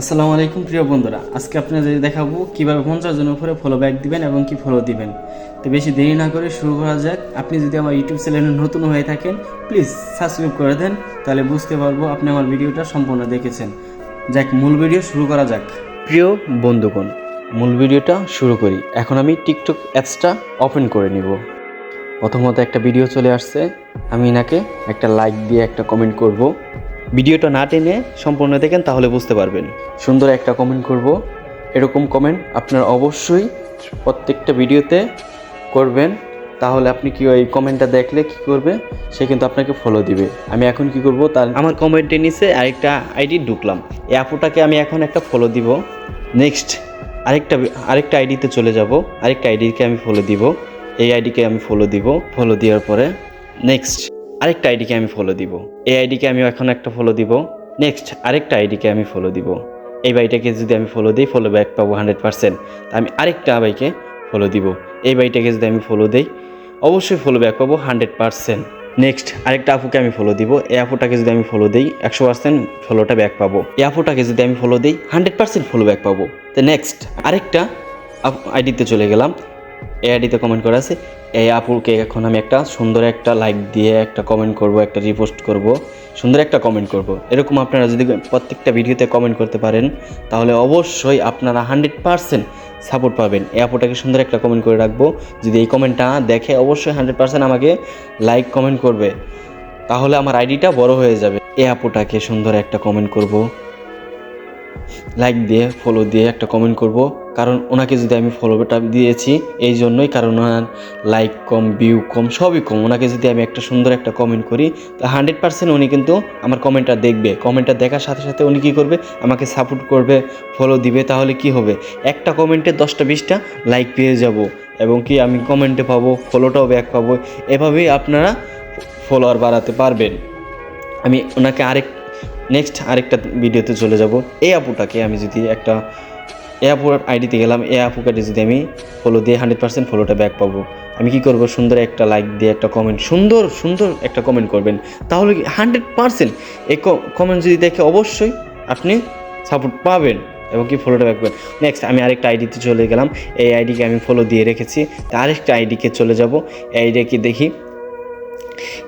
আসসালামু আলাইকুম প্রিয় বন্ধুরা। আজকে আপনাদের দেখাবো কীভাবে পঞ্চাশ জনের উপরে ফলো ব্যাক দিবেন এবং কি ফলো দিবেন। তো বেশি দেরি না করে শুরু করা যাক। আপনি যদি আমার ইউটিউব চ্যানেলে নতুন হয়ে থাকেন প্লিজ সাবস্ক্রাইব করে দেন, তাহলে বুঝতে পারব আপনি আমার ভিডিওটা সম্পূর্ণ দেখেছেন। যাক, মূল ভিডিও শুরু করা যাক। প্রিয় বন্ধুগণ, মূল ভিডিওটা শুরু করি। এখন আমি টিকটক অ্যাপসটা ওপেন করে নিব। প্রথমত একটা ভিডিও চলে আসছে। আমি এনাকে একটা লাইক দিয়ে একটা কমেন্ট করব। ভিডিওটা না টেনে সম্পূর্ণ দেখেন, তাহলে বুঝতে পারবেন। সুন্দর একটা কমেন্ট করব। এরকম কমেন্ট আপনার অবশ্যই প্রত্যেকটা ভিডিওতে করবেন। তাহলে আপনি কি ওই কমেন্টটা দেখলে কি করবে? সে কিন্তু আপনাকে ফলো দিবে। আমি এখন কি করব? তার আমার কমেন্টের নিচে আরেকটা আইডি ঢুকলাম। এই আপুটাকে আমি এখন একটা ফলো দিব। নেক্সট আরেকটা আরেকটা আইডিতে চলে যাব। আরেকটা আইডিকে আমি ফলো দিব। এই আইডিকে আমি ফলো দিব। ফলো দেওয়ার পরে নেক্সট আরেকটা আইডিকে আমি ফলো দিব। এই আইডিকে আমি এখন একটা ফলো দিব। নেক্সট আরেকটা আইডিকে আমি ফলো দিব। এই বাইটাকে যদি আমি ফলো দিই ফলো ব্যাক পাবো হান্ড্রেড পার্সেন্ট আমি আরেকটা বাইকে ফলো দিব। এই বাইটাকে যদি আমি ফলো দিই, অবশ্যই ফলো ব্যাক পাবো হান্ড্রেড পার্সেন্ট নেক্সট আরেকটা আপুকে আমি ফলো দিব। এই আপুটাকে যদি আমি ফলো দিই, একশো পার্সেন্ট ফলোটা ব্যাক পাবো। এই আপুটাকে যদি আমি ফলো দিই হান্ড্রেড পার্সেন্ট ফলো ব্যাক পাবো। তো নেক্সট আরেকটা আইডিতে চলে গেলাম। এই আইডিতে কমেন্ট করা আছে। এই আপুকে এখন আমি একটা সুন্দর একটা লাইক দিয়ে একটা কমেন্ট করব, একটা রিপোস্ট করব, সুন্দর একটা কমেন্ট করব। এরকম আপনারা যদি প্রত্যেকটা ভিডিওতে কমেন্ট করতে পারেন, তাহলে অবশ্যই আপনারা হান্ড্রেড পারসেন্ট সাপোর্ট পাবেন। এই আপুটাকে সুন্দর একটা কমেন্ট করে রাখব। যদি এই কমেন্টটা দেখে অবশ্যই হান্ড্রেড পারসেন্ট আমাকে লাইক কমেন্ট করবে, তাহলে আমার আইডিটা বড় হয়ে যাবে। এই আপুটাকে সুন্দর একটা কমেন্ট করব। লাইক দিয়ে ফলো দিয়ে একটা কমেন্ট করব। কারণ ওনাকে যদি আমি ফলোটা দিয়েছি, এই জন্যই কারণ ওনার লাইক কম ভিউ কম, সবই কম। ওনাকে যদি আমি একটা সুন্দর একটা কমেন্ট করি, তো হান্ড্রেড পার্সেন্ট উনি কিন্তু আমার কমেন্টটা দেখবে। কমেন্টটা দেখার সাথে সাথে উনি কী করবে? আমাকে সাপোর্ট করবে ফলো দিবে, তাহলে কি হবে? একটা কমেন্টে দশটা, বিশটা লাইক পেয়ে যাব এবং কি আমি কমেন্টে পাবো ফলোটাও ব্যাক পাবো। এভাবেই আপনারা ফলোয়ার বাড়াতে পারবেন। আমি ওনাকে আরেক নেক্সট আরেকটা ভিডিওতে চলে যাব। এই আপুটাকে আমি যদি একটা এ আইডিতে গেলাম, এ আপুকে যদি আমি ফলো দিয়ে হান্ড্রেড পার্সেন্ট ফলোটা ব্যাক পাবো। আমি কি করব? সুন্দর একটা লাইক দিয়ে একটা কমেন্ট সুন্দর সুন্দর একটা কমেন্ট করবেন। তাহলে কি হান্ড্রেড পার্সেন্ট এই কমেন্ট যদি দেখে অবশ্যই আপনি সাপোর্ট পাবেন এবং কি ফলোটা ব্যাক করবেন নেক্সট আমি আরেকটা আইডিতে চলে গেলাম। এই আইডিকে আমি ফলো দিয়ে রেখেছি। আরেকটা আইডিকে চলে যাব। এই আইডিকে দেখি।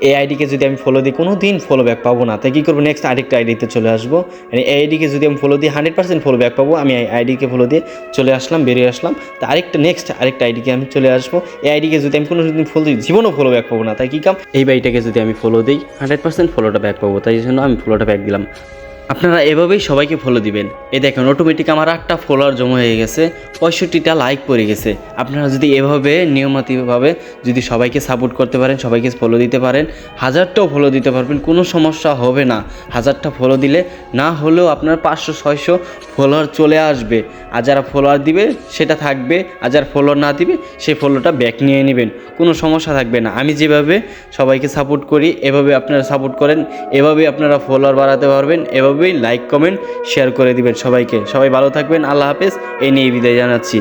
এই আইডিকে যদি আমি ফলো দিই কোনো দিন ফলো ব্যাক পাবো না। তাই কী করব? নেক্সট আরেকটা আইডিতে চলে আসব। মানে এই আইডিকে যদি আমি ফলো দিই হান্ড্রেড পার্সেন্ট ফলো ব্যাক পাবো। আমি এই আইডিকে ফলো দিয়ে চলে আসলাম, বেরিয়ে আসলাম। তা আরেকটা নেক্সট আরেকটা আইডিকে আমি চলে আসব। এই আইডিকে যদি আমি কোনো দিন ফলো দিই, জীবনও ফলো ব্যাক পাবো না। তাই কী কাম? এই বাইটাকে যদি আমি ফলো দিই হান্ড্রেড পার্সেন্ট ফলোটা ব্যাক পাবো। তাই জন্য আমি ফলোটা ব্যাক দিলাম। আপনারা এভাবেই সবাইকে ফলো দিবেন। এ দেখেন অটোমেটিক আমার আটটা ফলোয়ার জমা হয়ে গেছে, পঁয়ষট্টিটা লাইক পড়ে গেছে। আপনারা যদি এভাবে, নিয়মিতভাবে যদি সবাইকে সাপোর্ট করতে পারেন, সবাইকে ফলো দিতে পারেন, হাজারটাও ফলো দিতে পারবেন, কোনো সমস্যা হবে না। হাজারটা ফলো দিলে না হলেও আপনার পাঁচশো, ছয়শো ফলোয়ার চলে আসবে। আর যারা ফলোয়ার দিবে, সেটা থাকবে। আর যারা ফলোয়ার না দিবে, সেই ফলোটা ব্যাক নিয়ে নেবেন। কোনো সমস্যা থাকবে না। আমি যেভাবে সবাইকে সাপোর্ট করি, এভাবে আপনারা সাপোর্ট করেন এভাবেই আপনারা ফলোয়ার বাড়াতে পারবেন এভাবেই লাইক কমেন্ট শেয়ার করে দিবেন সবাইকে। সবাই ভালো থাকবেন। আল্লাহ হাফেজ। এই নিয়ে বিদায় জানাচ্ছি।